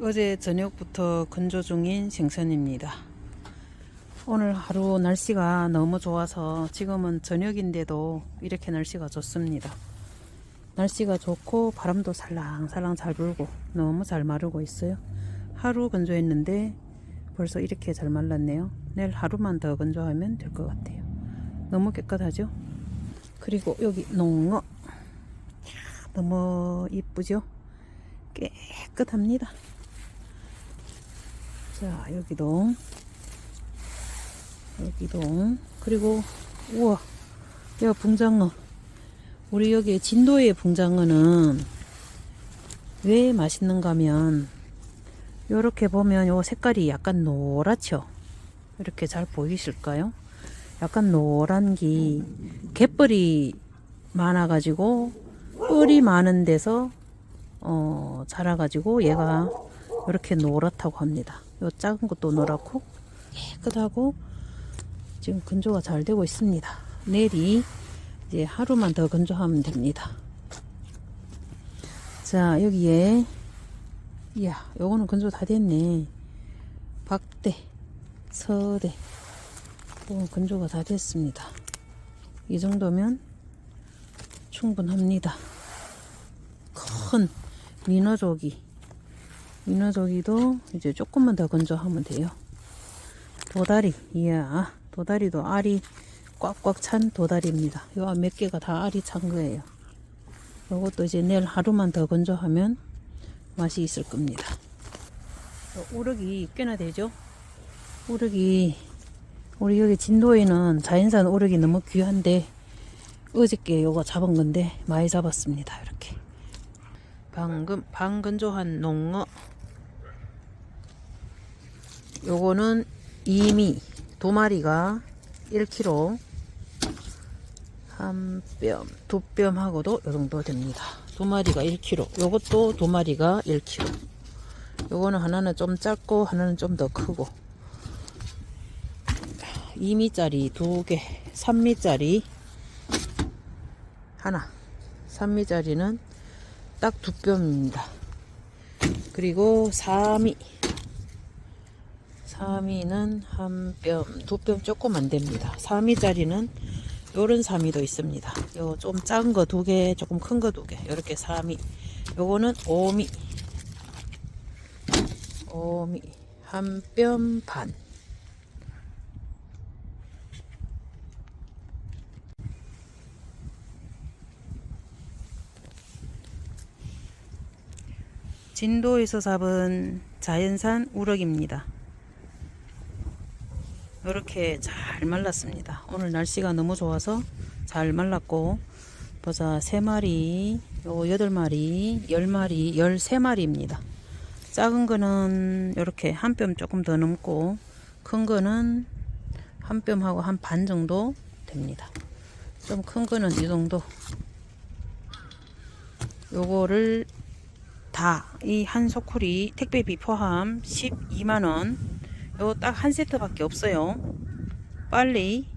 어제 저녁부터 건조 중인 생선입니다. 오늘 하루 날씨가 너무 좋아서 지금은 저녁인데도 이렇게 날씨가 좋습니다. 날씨가 좋고 바람도 살랑살랑 잘 불고 너무 잘 마르고 있어요. 하루 건조했는데 벌써 이렇게 잘 말랐네요. 내일 하루만 더 건조하면 될 것 같아요. 너무 깨끗하죠? 그리고 여기 농어 너무 이쁘죠? 깨끗합니다. 자, 여기도 여기도 그리고 우와, 야 붕장어. 우리 여기 진도의 붕장어는 왜 맛있는가 하면 요렇게 보면 요 색깔이 약간 노랗죠. 이렇게 잘 보이실까요? 약간 노란 기 갯벌이 많아가지고 뿔이 많은 데서 어, 자라가지고 얘가 이렇게 노랗다고 합니다. 요 작은 것도 노랗고 깨끗하고 지금 건조가 잘 되고 있습니다. 내일이 이제 하루만 더 건조하면 됩니다. 자 여기에 이야 요거는 건조 다 됐네. 박대, 서대 또 건조가 다 됐습니다. 이 정도면 충분합니다. 큰 민어조기 민어조기도 이제 조금만 더 건조하면 돼요. 도다리 이야 도다리도 알이 꽉꽉 찬 도다리입니다. 요 몇 개가 다 알이 찬 거예요. 요것도 이제 내일 하루만 더 건조하면 맛이 있을 겁니다. 우럭이 꽤나 되죠? 우럭이 우리 여기 진도에는 자연산 우럭이 너무 귀한데 어저께 요거 잡은 건데 많이 잡았습니다. 이렇게 방금 방건조한 농어 요거는 이미 두 마리가 1kg 한 뼘, 두 뼘하고도 요 정도 됩니다. 두 마리가 1kg. 요것도 두 마리가 1kg. 요거는 하나는 좀 작고 하나는 좀 더 크고 2미짜리 두 개, 3미짜리 하나, 3미짜리는 딱 두 뼘입니다. 그리고 4미, 4미는 한 뼘, 두 뼘 조금 안 됩니다. 4미짜리는 요런 3미도 있습니다. 요 좀 작은 거 두 개, 조금 큰 거 두 개, 요렇게 4미. 요거는 5미, 5미, 한 뼘 반. 진도에서 잡은 자연산 우럭입니다. 이렇게 잘 말랐습니다. 오늘 날씨가 너무 좋아서 잘 말랐고 보자 세 마리, 요 여덟 마리, 열 마리, 열세 마리입니다. 작은 거는 이렇게 한 뼘 조금 더 넘고 큰 거는 한 뼘하고 한 반 정도 됩니다. 좀 큰 거는 이 정도. 요거를 다 이 한 소쿠리 택배비 포함 12만원 요딱한 세트밖에 없어요. 빨리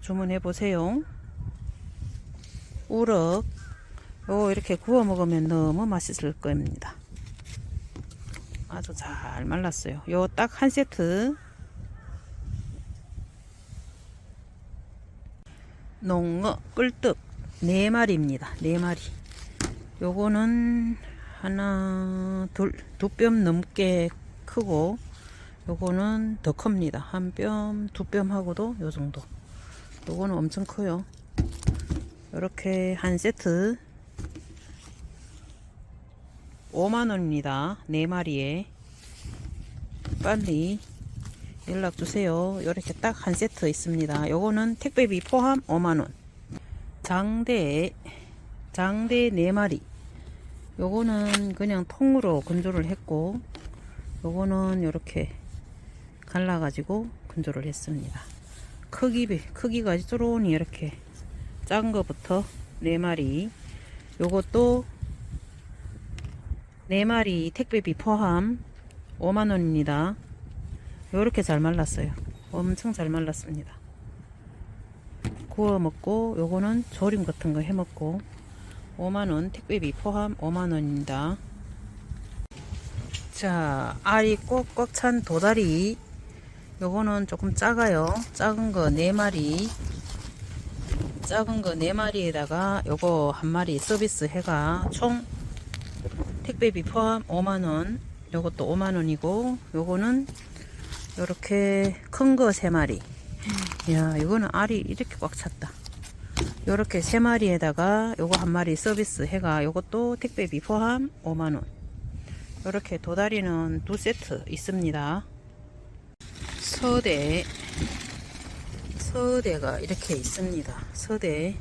주문해 보세요. 우럭. 요 이렇게 구워 먹으면 너무 맛있을 겁니다. 아주 잘 말랐어요. 요 딱 한 세트. 농어 꿀떡. 네 마리입니다. 네 마리. 요거는 하나 둘 두 뼘 넘게 크고 요거는 더 큽니다. 한 뼘 두 뼘 하고도 요 정도. 요거는 엄청 커요. 이렇게 한 세트. 5만원입니다. 네 마리에. 빨리 연락 주세요. 이렇게 딱 한 세트 있습니다. 요거는 택배비 포함 5만원. 장대 장대 4마리. 요거는 그냥 통으로 건조를 했고 요거는 이렇게 갈라 가지고 건조를 했습니다. 크기 크기가 쭈로니 이렇게 작은 거부터 4마리. 요것도 4마리 택배비 포함 5만원입니다. 요렇게 잘 말랐어요. 엄청 잘 말랐습니다. 구워 먹고 요거는 조림 같은 거 해 먹고 5만원 택배비 포함 5만원입니다 자, 알이 꼭꼭 찬 도다리. 요거는 조금 작아요. 작은 거 4마리. 작은 거 4마리에다가 요거 한 마리 서비스 해가 총 택배비 포함 5만원. 요것도 5만원이고, 요거는 요렇게 큰 거 3마리. 야, 이거는 알이 이렇게 꽉 찼다. 요렇게 3마리에다가 요거 한 마리 서비스 해가 요것도 택배비 포함 5만원. 이렇게 도다리는 두 세트 있습니다. 서대 서대가 이렇게 있습니다. 서대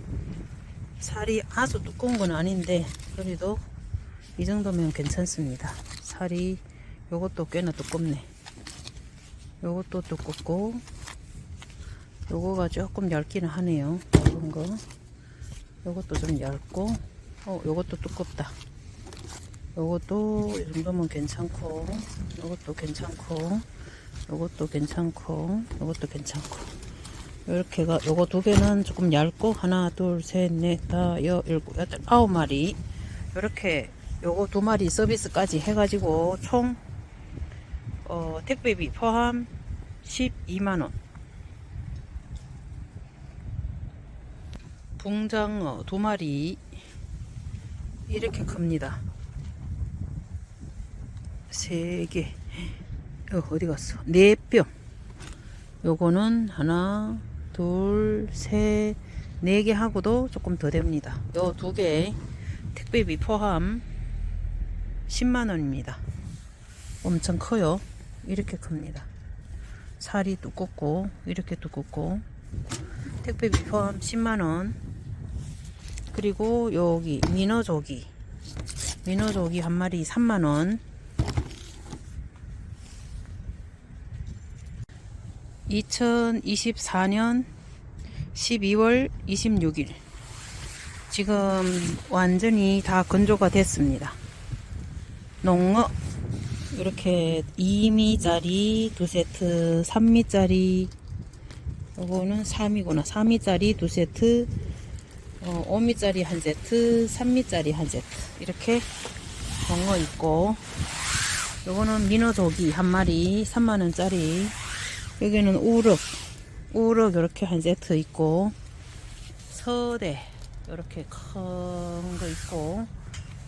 살이 아주 두꺼운 건 아닌데 그래도 이 정도면 괜찮습니다. 살이 요것도 꽤나 두껍네. 요것도 두껍고 요거가 조금 얇기는 하네요. 이런 거 요것도 좀 얇고 어 요것도 두껍다. 요것도 이 정도면 괜찮고 요것도 괜찮고 요것도 괜찮고 요것도 괜찮고. 요렇게가 요거 두 개는 조금 얇고 하나 둘셋넷다 일곱 여덟 아홉 마리. 요렇게 요거 두 마리 서비스까지 해가지고 총 어, 택배비 포함 12만원. 붕장어 두 마리 이렇게 큽니다 세 개. 어, 어디 갔어? 네 뼈. 요거는 하나, 둘, 셋, 네 개 하고도 조금 더 됩니다. 요 두 개 택배비 포함 10만 원입니다. 엄청 커요. 이렇게 큽니다. 살이 두껍고 이렇게 두껍고 택배비 포함 10만 원. 그리고 여기 민어조기 민어조기 한 마리 3만 원. 2024년 12월 26일 지금 완전히 다 건조가 됐습니다. 농어 이렇게 2미짜리 두 세트, 3미짜리 요거는 3이구나. 3미짜리 두 세트, 어, 5미짜리 한 세트, 3미짜리 한 세트 이렇게 농어 있고 요거는 민어조기 한 마리 3만원짜리 여기는 우럭. 우럭 이렇게 한 세트 있고 서대 이렇게 큰 거 있고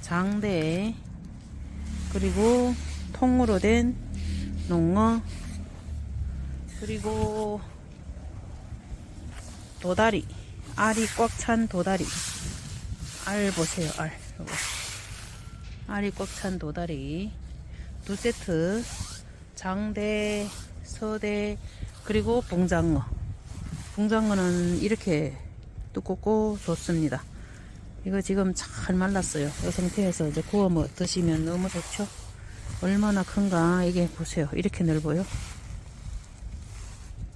장대. 그리고 통으로 된 농어. 그리고 도다리. 알이 꽉 찬 도다리. 알 보세요 알. 요거. 알이 꽉 찬 도다리. 두 세트. 장대 서대 그리고 붕장어. 붕장어는 이렇게 두껍고 좋습니다. 이거 지금 잘 말랐어요. 이 상태에서 이제 구워 뭐 드시면 너무 좋죠? 얼마나 큰가 이게 보세요. 이렇게 넓어요.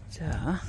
자